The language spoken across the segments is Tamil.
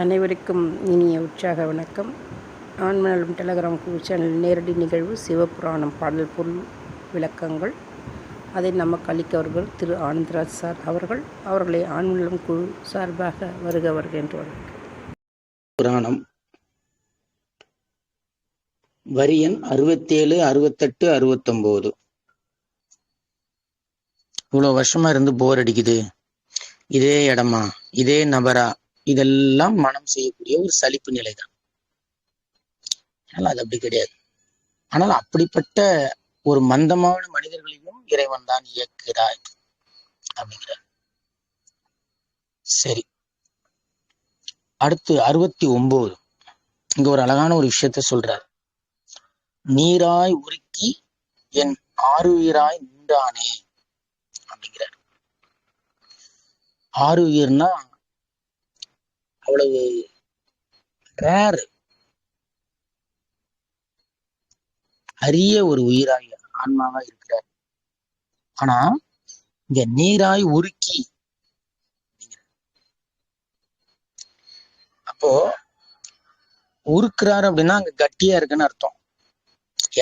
அனைவருக்கும் இனிய உற்சாக வணக்கம். ஆண்மனலும் டெலகிராம் சேனல் நேரடி நிகழ்வு சிவபுராணம் பாடல் பொருள் விளக்கங்கள். அதை நமக்கு அளிக்கவர்கள் திரு ஆனந்தராஜ் சார் அவர்கள். அவர்களை ஆண்மனலம் குழு சார்பாக வருக வருக என்று புராணம். வரியன் அறுபத்தேழு அறுபத்தெட்டு அறுபத்தொம்போது. இவ்வளோ வருஷமா இருந்து போர் அடிக்குது. இதே இடமா? இதே நபரா? இதெல்லாம் மனம் செய்யக்கூடிய ஒரு சலிப்பு நிலை தான் ஆனால் அது அப்படி கிடையாது. ஆனால் அப்படிப்பட்ட ஒரு மந்தமான மனிதர்களையும் இறைவன் தான் இயக்குகிறாய் அப்படிங்கிறார். சரி. அடுத்து அறுபத்தி ஒன்பது இங்க ஒரு அழகான ஒரு விஷயத்த சொல்றார். நீராய் உருக்கி என் ஆறுயிராய் நின்றானே அப்படிங்கிறார். ஆறுயிர்னா அவ்வளவு ரேர் அரிய ஒரு உயிராய் ஆன்மாவா இருக்கிறார். ஆனா இங்க நீராய் உருக்கி அப்போ உருக்குறாரு அப்படின்னா அங்க கட்டியா இருக்குன்னு அர்த்தம்.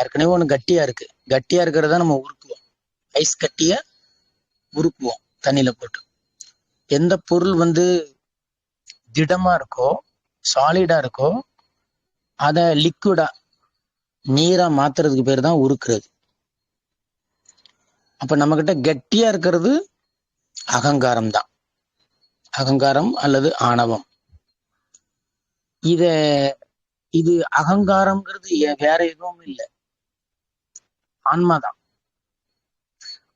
ஏற்கனவே ஒண்ணு கட்டியா இருக்கு. கட்டியா இருக்கிறத நம்ம உருக்குவோம். ஐஸ் கட்டிய உருக்குவோம் தண்ணியில போட்டு. எந்த பொருள் வந்து திடமா இருக்கோ சாலிடா இருக்கோ அதை லிக்விடா நீரா மாத்துறதுக்கு பேர் தான் உருக்குறது. அப்ப நம்ம கிட்ட கெட்டியா இருக்கிறது அகங்காரம் தான். அகங்காரம் அல்லது ஆணவம். இத இது அகங்காரம்ங்கிறது வேற எதுவும் இல்லை. ஆன்மாதான்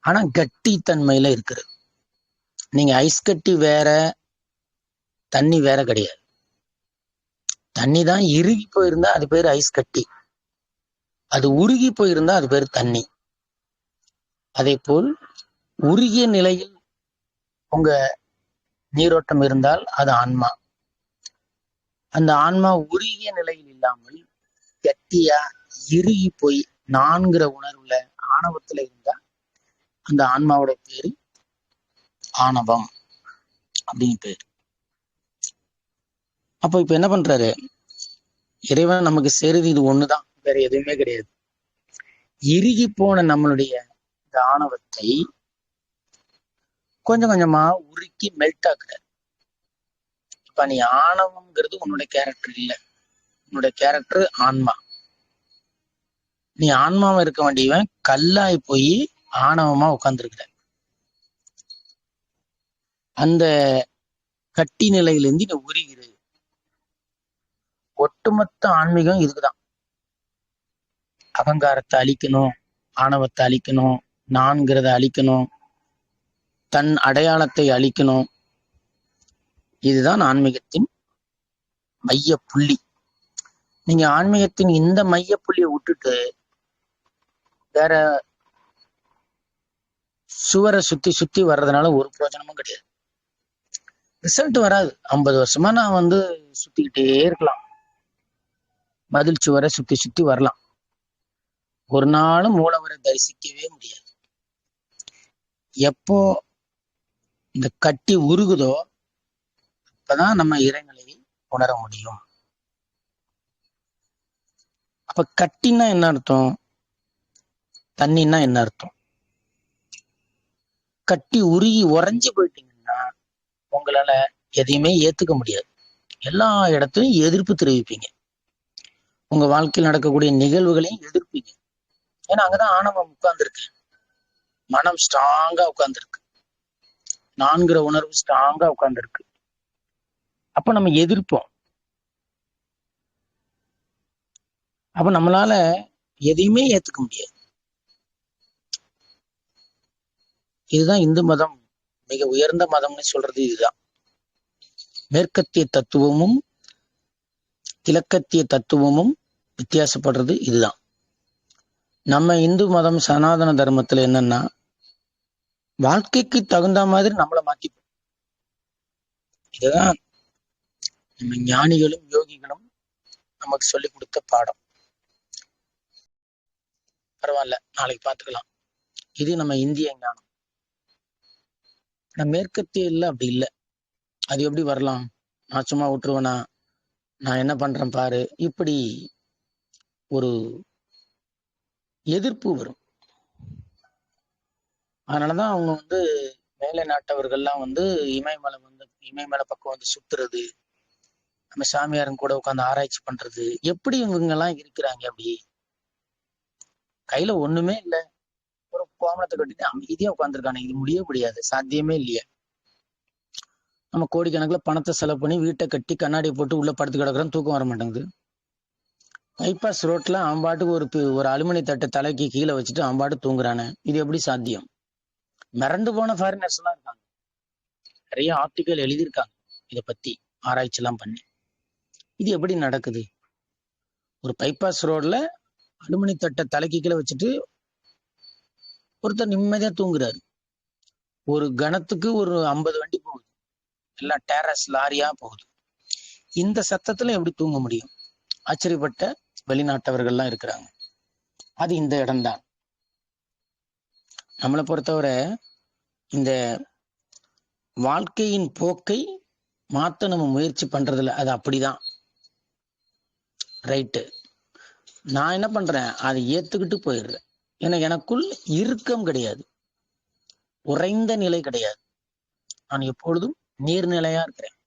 ஆனா கட்டி தன்மையில இருக்கிறது. நீங்க ஐஸ் கட்டி வேற தண்ணி வேற கிடையாது. தண்ணி தான் இறுகி போயிருந்தா அது பேர் ஐஸ் கட்டி. அது உருகி போயிருந்தா அது பேர் தண்ணி. அதே போல் உருகிய நிலையில் உங்க நீரோட்டம் இருந்தால் அது ஆன்மா. அந்த ஆன்மா உருகிய நிலையில் இல்லாமல் கட்டியா இறுகி போய் நான்கிற உணர்வுல ஆணவத்துல இருந்தா அந்த ஆன்மாவோட பேரு ஆணவம் அப்படின்னு பேரு. அப்போ இப்ப என்ன பண்றாரு? இறைவன் நமக்கு சேருது இது ஒண்ணுதான். வேற எதுவுமே கிடையாது. இறுகி போன நம்மளுடைய இந்த ஆணவத்தை கொஞ்சம் கொஞ்சமா உருக்கி மெல்ட் ஆக்குறாரு. இப்ப நீ ஆணவம்ங்கிறது உன்னோட கேரக்டர் இல்ல. உன்னுடைய கேரக்டர் ஆன்மா. நீ ஆன்மாவா இருக்க வேண்டியவன் கல்லாய் போய் ஆணவமா உட்கார்ந்துருக்கிற அந்த கட்டி நிலையிலிருந்து நீ உருகிற ஒட்டுமொத்த ஆன்மீகம் இதுக்குதான். அகங்காரத்தை அழிக்கணும் ஆணவத்தை அழிக்கணும் நான்கிறத அழிக்கணும் தன் அடையாளத்தை அழிக்கணும். இதுதான் ஆன்மீகத்தின் மைய புள்ளி. நீங்க ஆன்மீகத்தின் இந்த மைய புள்ளியை விட்டுட்டு வேற சுவரை சுத்தி சுத்தி வர்றதுனால ஒரு பிரயோஜனமும் கிடையாது. ரிசல்ட் வராது. ஐம்பது வருஷமா நான் வந்து சுத்திக்கிட்டே இருக்கலாம். மதில் சுவரை சுத்தி சுத்தி வரலாம். ஒரு நாளும் மூலவரை தரிசிக்கவே முடியாது. எப்போ இந்த கட்டி உருகுதோ அப்பதான் நம்ம இறைநிலையை உணர முடியும். அப்ப கட்டின்னா என்ன அர்த்தம்? தண்ணின்னா என்ன அர்த்தம்? கட்டி உருகி உறைஞ்சு போயிட்டீங்கன்னா உங்களால எதையுமே ஏத்துக்க முடியாது. எல்லா இடத்துலயும் எதிர்ப்பு தெரிவிப்பீங்க. உங்க வாழ்க்கையில் நடக்கக்கூடிய நிகழ்வுகளையும் எதிர்ப்பீங்க. ஏன்னா அங்கதான் ஆணவம் உட்கார்ந்துருக்கு. மனம் ஸ்ட்ராங்கா உட்கார்ந்துருக்கு. நான்கிற உணர்வு ஸ்ட்ராங்கா உட்கார்ந்துருக்கு. அப்ப நம்ம எதிர்ப்போம். அப்ப நம்மளால எதையுமே ஏத்துக்க முடியாது. இதுதான் இந்து மதம். மிக உயர்ந்த மதம்னு சொல்றது இதுதான். மேற்கத்திய தத்துவமும் கிழக்கத்திய தத்துவமும் வித்தியாசப்படுறது இதுதான். நம்ம இந்து மதம் சனாதன தர்மத்துல என்னன்னா வாழ்க்கைக்கு தகுந்த மாதிரி நம்மளை மாத்திப்போம். இதுதான் நம்ம ஞானிகளும் யோகிகளும் நமக்கு சொல்லி கொடுத்த பாடம். பரவாயில்ல நாளைக்கு பார்த்துக்கலாம். இது நம்ம இந்திய ஞானம். ஆனா மேற்கத்திய இல்லை அப்படி இல்லை. அது எப்படி வரலாம்? நான் சும்மா விட்டுருவேனா? நான் என்ன பண்றேன் பாரு? இப்படி ஒரு எதிர்ப்பு வரும். அதனாலதான் அவங்க வந்து மேலை நாட்டவர்கள்லாம் வந்து இமயமலை வந்து இமயமலை பக்கம் வந்து சுத்துறது நம்ம சாமியாரும் கூட உட்காந்து ஆராய்ச்சி பண்றது எப்படி இவங்க எல்லாம் இருக்கிறாங்க அப்படி? கையில ஒண்ணுமே இல்ல. ஒரு கோமணத்தை கட்டிட்டு அமைதியா உட்காந்துருக்கானு இது முடிய முடியாது சாத்தியமே இல்லையே. நம்ம கோடிக்கணக்கில் பணத்தை செலவு பண்ணி வீட்டை கட்டி கண்ணாடியை போட்டு உள்ள படுத்து கிடக்குறோம் தூக்கம் வர மாட்டேங்குது பைபாஸ் ரோட்ல அவன்பாட்டுக்கு ஒரு ஒரு அலுமினி தட்டை தலைக்கு கீழே வச்சுட்டு அவன் பாட்டு தூங்குறானே. இது எப்படி சாத்தியம்? மிரண்டு போன ஃபாரினர்ஸ் எல்லாம் இருக்காங்க. நிறைய ஆர்டிக்கல் எழுதியிருக்காங்க இதை பத்தி. ஆராய்ச்சி எல்லாம் பண்ணி. இது எப்படி நடக்குது? ஒரு பைபாஸ் ரோட்ல அலுமினி தட்டை தலைக்கு கீழே வச்சுட்டு ஒருத்தர் நிம்மதியா தூங்குறாரு. ஒரு கணத்துக்கு ஒரு ஐம்பது வண்டி போகுது. எல்லாம் டேரஸ் லாரியா போகுது. இந்த சத்தத்துல எப்படி தூங்க முடியும்? ஆச்சரியப்பட்ட வெளிநாட்டவர்கள்லாம் இருக்கிறாங்க. அது இந்த இடம்தான். நம்மளை பொறுத்தவரை இந்த வாழ்க்கையின் போக்கை மாத்த நம்ம முயற்சி பண்றதில்ல அது அப்படிதான். ரைட்டு நான் என்ன பண்றேன்? அதை ஏத்துக்கிட்டு போயிடுறேன். ஏன்னா எனக்குள் இறுக்கம் கிடையாது. உறைந்த நிலை கிடையாது. நான் எப்பொழுதும் நீர்நிலையா இருக்கிறேன்.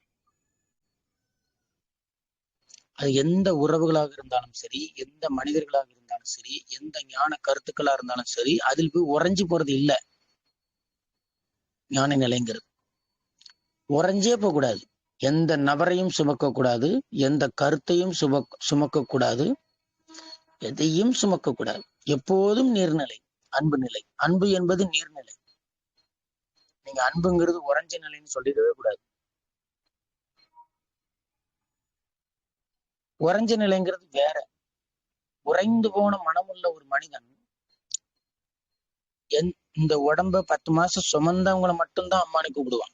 அது எந்த உறவுகளாக இருந்தாலும் சரி எந்த மனிதர்களாக இருந்தாலும் சரி எந்த ஞான கருத்துக்களா இருந்தாலும் சரி அதில் போய் உறைஞ்சு போறது இல்ல. ஞான நிலைங்கிறது. உறைஞ்சே போகக்கூடாது. எந்த நபரையும் சுமக்க கூடாது எந்த கருத்தையும் சும சுமக்க கூடாது எதையும் சுமக்க கூடாது எப்போதும் நீர்நிலை அன்பு நிலை. அன்பு என்பது நீர்நிலை. நீங்க அன்புங்கிறது உறைஞ்ச நிலைன்னு சொல்லிடவே கூடாது. உறைஞ்ச நிலைங்கிறது வேற. உறைந்து போன மனமுள்ள ஒரு மனிதன் எந்- இந்த உடம்ப பத்து மாசம் சுமந்தவங்களை மட்டும்தான் அம்மானு கூப்பிடுவான்.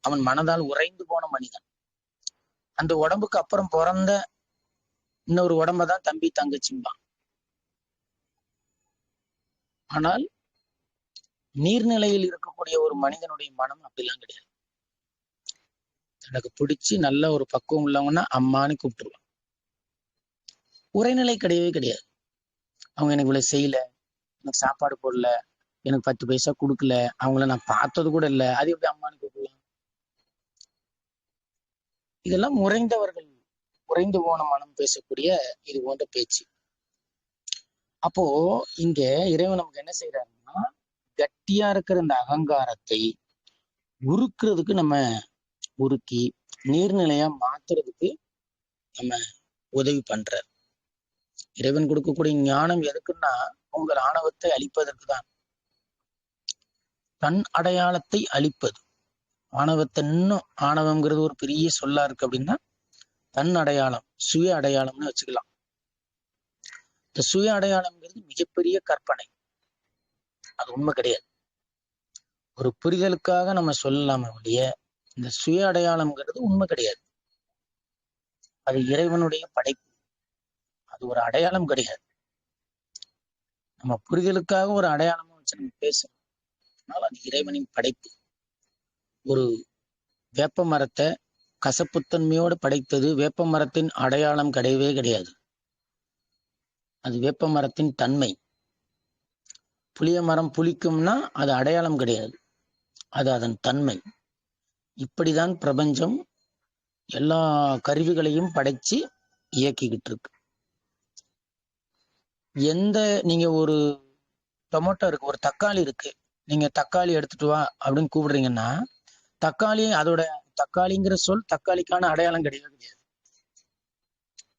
அவன் மனதால் உறைந்து போன மனிதன். அந்த உடம்புக்கு அப்புறம் பிறந்த இன்னொரு உடம்ப தான் தம்பி தங்கச்சிம்பான். ஆனால் நீர்நிலையில் இருக்கக்கூடிய ஒரு மனிதனுடைய மனம் அப்படிலாம் கிடையாது. எனக்கு பிடிச்சி நல்ல ஒரு பக்குவம் உள்ளவங்கன்னா அம்மான்னு கூப்பிட்டுருவான். உரைநிலை கிடையவே கிடையாது. அவங்க எனக்கு இவ்வளவு செய்யல எனக்கு சாப்பாடு போடல எனக்கு பத்து பைசா கொடுக்கல அவங்கள நான் பார்த்தது கூட இல்லை அது எப்படி அம்மான்னு கூப்பிடலாம் இதெல்லாம் உறைந்தவர்கள் உறைந்து போன மனம் பேசக்கூடிய இது போன்ற பேச்சு. அப்போ இங்க இறைவன் நமக்கு என்ன செய்யறாருன்னா கட்டியா இருக்கிற இந்த அகங்காரத்தை உருக்குறதுக்கு நம்ம உருக்கி நீர்நிலையா மாத்துறதுக்கு நம்ம உதவி பண்றார் இறைவன் கொடுக்கக்கூடிய ஞானம் எதுக்குன்னா உங்கள் ஆணவத்தை அழிப்பதற்கு தான். தன் அடையாளத்தை அழிப்பது. ஆணவத்தை இன்னும் ஆணவம்ங்கிறது ஒரு பெரிய சொல்லா இருக்கு அப்படின்னா தன் அடையாளம் சுய அடையாளம்னு வச்சுக்கலாம். இந்த சுய அடையாளம்ங்கிறது மிகப்பெரிய கற்பனை. அது உண்மை கிடையாது. ஒரு புரிதலுக்காக நம்ம சொல்லலாமே ஒழிய இந்த சுய அடையாளம்ங்கிறது உண்மை கிடையாது. அது இறைவனுடைய படைப்பு. அது ஒரு அடையாளம் கிடையாது. நம்ம புரிதலுக்காக ஒரு அடையாளமா வச்சு நம்ம பேசணும் அதனால அது இறைவனின் படைப்பு. ஒரு வேப்ப மரத்தை கசப்புத்தன்மையோடு படைத்தது வேப்ப மரத்தின் அடையாளம் கிடையவே கிடையாது. அது வேப்ப மரத்தின் தன்மை. புளிய மரம் புளிக்கும்னா அது அடையாளம் கிடையாது. அது அதன் தன்மை. இப்படிதான் பிரபஞ்சம் எல்லா கருவிகளையும் படைச்சு இயக்கிக்கிட்டு இருக்கு எந்த நீங்க ஒரு டொமேட்டோ இருக்கு ஒரு தக்காளி இருக்கு நீங்க தக்காளி எடுத்துட்டு வா அப்படின்னு கூப்பிடுறீங்கன்னா தக்காளி அதோட தக்காளிங்கிற சொல் தக்காளிக்கான அடையாளம் கிடையவே கிடையாது.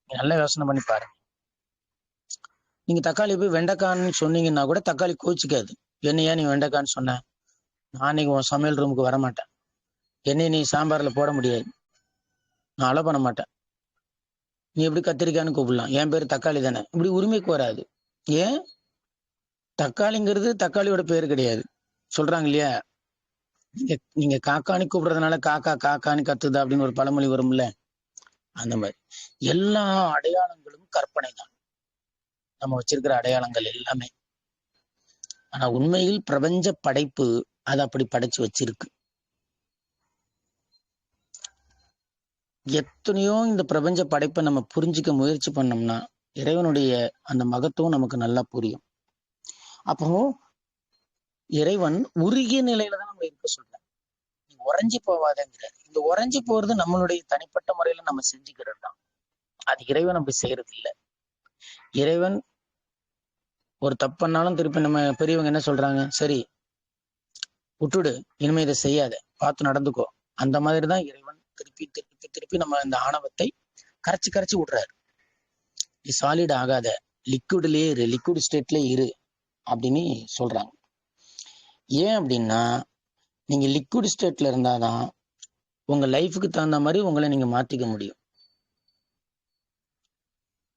நீங்க நல்லா யோசனை பண்ணி பாருங்க. நீங்க தக்காளி போய் வெண்டைக்கான்னு சொன்னீங்கன்னா கூட தக்காளி கோச்சிக்காது என்னையா நீ வெண்டைக்கான்னு சொன்ன? நான் இன்னைக்கு உன் சமையல் ரூமுக்கு வர என்னை நீ சாம்பார்ல போட முடியாது. நான் அலோ பண்ண மாட்டேன். நீ எப்படி கத்திரிக்கான்னு கூப்பிடலாம். என் பேர் தக்காளி தானே. இப்படி உரிமைக்கு வராது. ஏன்? தக்காளிங்கிறது தக்காளியோட பேர் கிடையாது. சொல்றாங்க இல்லையா? நீங்க நீங்க காக்கானி கூப்பிடுறதுனால காக்கா காக்கான்னு கத்துது அப்படின்னு ஒரு பழமொழி வரும்ல? அந்த மாதிரி. எல்லா அடையாளங்களும் கற்பனை தான் நம்ம வச்சிருக்கிற அடையாளங்கள் எல்லாமே. ஆனா உண்மையில் பிரபஞ்ச படைப்பு அதை அப்படி படைச்சு வச்சிருக்கு. எத்தனையோ இந்த பிரபஞ்ச படைப்பை நம்ம புரிஞ்சுக்க முயற்சி பண்ணோம்னா இறைவனுடைய அந்த மகத்துவம் நமக்கு நல்லா புரியும். அப்போ இறைவன் உருகிய நிலையில தான் நம்ம இருக்க சொல்ல நீ உறைஞ்சி போவாதங்கிறார். இந்த உறைஞ்சி போறது நம்மளுடைய தனிப்பட்ட முறையில நம்ம செஞ்சுக்கிறது தான் அது இறைவன் அப்படி செய்யறது இல்லை இறைவன் ஒரு தப்புனாலும் திருப்பி நம்ம பெரியவங்க என்ன சொல்றாங்க? சரி விட்டுடு. இனிமே இதை செய்யாத. பார்த்து நடந்துக்கோ. அந்த மாதிரி தான் இறைவன் திருப்பி திருப்பி திருப்பி நம்ம இந்த ஆணவத்தை கரைச்சி கரைச்சி விடுறாரு. நீ சாலிட் ஆகாத. லிக்விட்லயே இரு. லிக்விட் ஸ்டேட்ல இரு அப்படின்னு சொல்றாங்க. ஏன் அப்படின்னா நீங்க லிக்விட் ஸ்டேட்ல இருந்தாதான் உங்க லைஃபுக்கு தகுந்த மாதிரி உங்களை நீங்க மாத்திக்க முடியும்.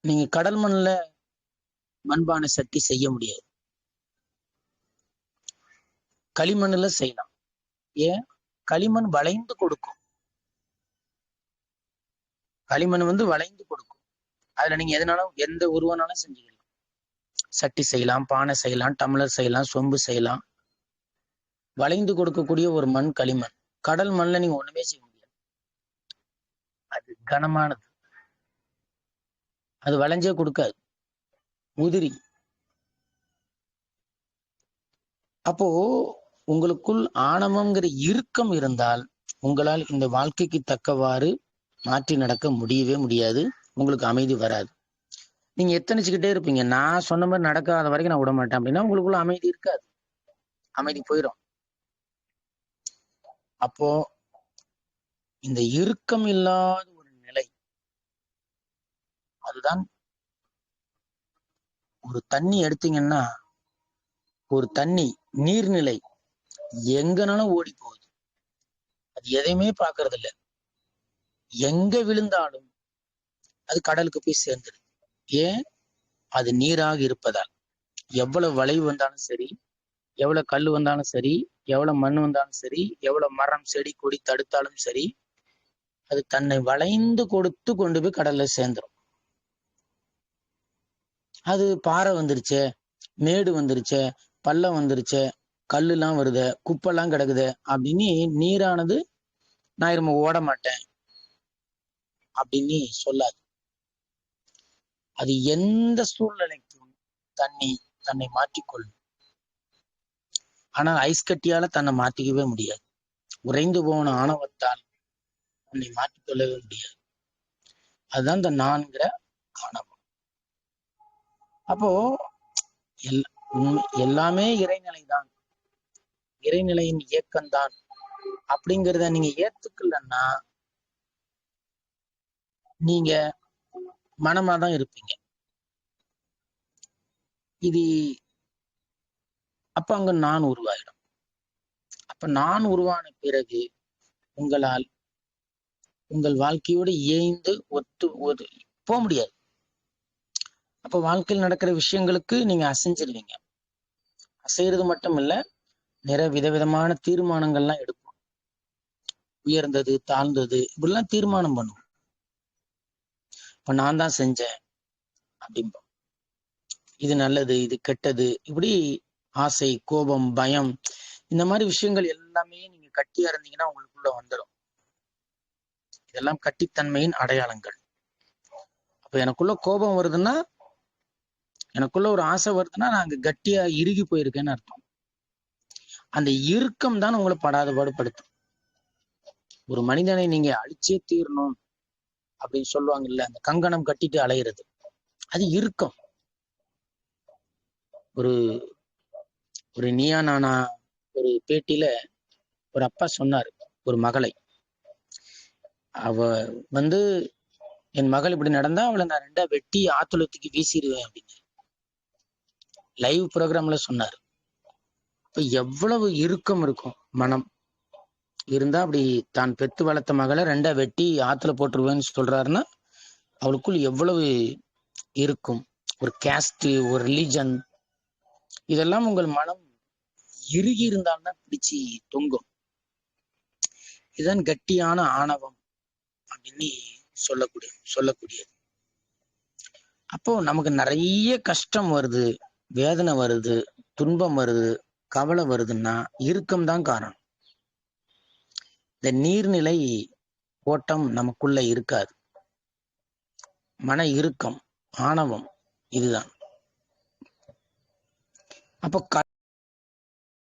நீங்க கடல் மண்ணுல மண்பானை சட்டி செய்ய முடியாது. களிமண்ணுல செய்யலாம். ஏன்? களிமண் வளைந்து கொடுக்கும். களிமண் வந்து வளைந்து கொடுக்கும். அதுல நீங்க எதனாலும் எந்த உருவனாலும் செஞ்சுக்கலாம். சட்டி செய்யலாம் பானை செய்யலாம் டம்ளர் செய்யலாம் சொம்பு செய்யலாம். வளைந்து கொடுக்கக்கூடிய ஒரு மண் களிமண். கடல் மண்ல நீங்க ஒண்ணுமே செய்ய முடியாது. அது கனமானது. அது வளைஞ்சே கொடுக்காது. உதிரி. அப்போ உங்களுக்குள் ஆணவம்ங்கிற இறுக்கம் இருந்தால் உங்களால் இந்த வாழ்க்கைக்கு தக்கவாறு மாற்றி நடக்க முடியவே முடியாது. உங்களுக்கு அமைதி வராது. நீங்க எத்தனைச்சுக்கிட்டே இருப்பீங்க. நான் சொன்ன மாதிரி நடக்காத வரைக்கும் நான் விட மாட்டேன் அப்படின்னா உங்களுக்குள்ள அமைதி இருக்காது. அமைதி போயிடும் அப்போ இந்த இறுக்கம் இல்லாத ஒரு நிலை அதுதான் ஒரு தண்ணி எடுத்தீங்கன்னா ஒரு தண்ணி நீர்நிலை எங்கனாலும் ஓடி போகுது. அது எதையுமே பாக்குறது இல்ல எங்க விழுந்தாலும் அது கடலுக்கு போய் சேர்ந்துருது ஏன்? அது நீராக இருப்பதால். எவ்வளவு வளைவு வந்தாலும் சரி எவ்வளவு கல் வந்தாலும் சரி எவ்வளவு மண் வந்தாலும் சரி எவ்வளவு மரம் செடி கொடி தடுத்தாலும் சரி அது தன்னை வளைந்து கொடுத்து கொண்டு போய் கடல்ல சேர்ந்துரும். அது பாறை வந்துருச்சே மேடு வந்துருச்சே பள்ளம் வந்துருச்சே கல்லுலாம் வருது குப்பெல்லாம் கிடக்குது அப்படின்னு நீரானது நான் இரும ஓட மாட்டேன். அப்படின்னு சொல்லாது. அது எந்த சூழ்நிலைக்கும் தண்ணி தன்னை மாற்றிக்கொள்ளும். ஆனால் ஐஸ் கட்டியால தன்னை மாத்திக்கவே முடியாது. உறைந்து போன ஆணவத்தால் தன்னை மாற்றிக்கொள்ளவே முடியாது. அதுதான் இந்த நான்கிற ஆணவம். அப்போ எல் எல்லாமே இறைநிலை தான் இறைநிலையின் இயக்கம்தான். அப்படிங்கிறத நீங்க ஏத்துக்கலன்னா நீங்க மனமா தான் இருப்பீங்க. இது அப்ப அங்க நான் உருவாயிடும். அப்ப நான் உருவான பிறகு உங்களால் உங்கள் வாழ்க்கையோடு இயைந்து ஒத்து ஒரு போக முடியாது. அப்ப வாழ்க்கையில் நடக்கிற விஷயங்களுக்கு நீங்க அசைஞ்சிருவீங்க. அசைறது மட்டும் இல்ல நிறைய விதவிதமான தீர்மானங்கள்லாம் எடுப்போம். உயர்ந்தது தாழ்ந்தது இப்படிலாம் தீர்மானம் பண்ணுவோம். அப்ப நான் தான் செஞ்சேன் அப்படிம்போம் இது நல்லது இது கெட்டது இப்படி ஆசை கோபம் பயம் இந்த மாதிரி விஷயங்கள் எல்லாமே நீங்க கட்டியா இருந்தீங்கன்னா உங்களுக்குள்ள வந்துடும் இதெல்லாம் கட்டித்தன்மையின் அடையாளங்கள். அப்ப எனக்குள்ள கோபம் வருதுன்னா எனக்குள்ள ஒரு ஆசை வருதுன்னா நான் அங்க கட்டியா இறுகி போயிருக்கேன்னு அர்த்தம். அந்த இறுக்கம் தான் உங்களை படாத பாடுபடுத்தும் ஒரு மனிதனை நீங்க அழிச்சே தீரணும். அப்படின்னு சொல்லுவாங்கல்ல அந்த கங்கணம் கட்டிட்டு அலையிறது. அது இறுக்கம். ஒரு ஒரு நீயா நானா ஒரு பேட்டியில ஒரு அப்பா சொன்னாரு ஒரு மகளை. அவ வந்து என் மகள் இப்படி நடந்தா அவளை நான் ரெண்டா வெட்டி ஆத்துலத்துக்கு வீசிடுவேன் அப்படின்னு. லைவ் ப்ரோக்ராம்ல சொன்னாரு. இப்ப எவ்வளவு இறுக்கம் இருக்கும் மனம். இருந்தா அப்படி தான் பெத்து வளர்த்த மகளை ரெண்டா வெட்டி ஆத்துல போட்டுருவேன்னு சொல்றாருன்னா அவளுக்குள் எவ்வளவு இருக்கும்? ஒரு கேஸ்ட் ஒரு ரிலீஜன் இதெல்லாம் உங்கள் மனம் இறுகி இருந்தால்தான் பிடிச்சு தொங்கும். இதுதான் கட்டியான ஆணவம் அப்படின்னு சொல்லக்கூடிய சொல்லக்கூடியது. அப்போ நமக்கு நிறைய கஷ்டம் வருது வேதனை வருது துன்பம் வருது கவலை வருதுன்னா இறுக்கம் தான் காரணம். இந்த நீர்நிலை ஓட்டம் நமக்குள்ள இருக்காது. மன இறுக்கம் ஆணவம் இதுதான். அப்போ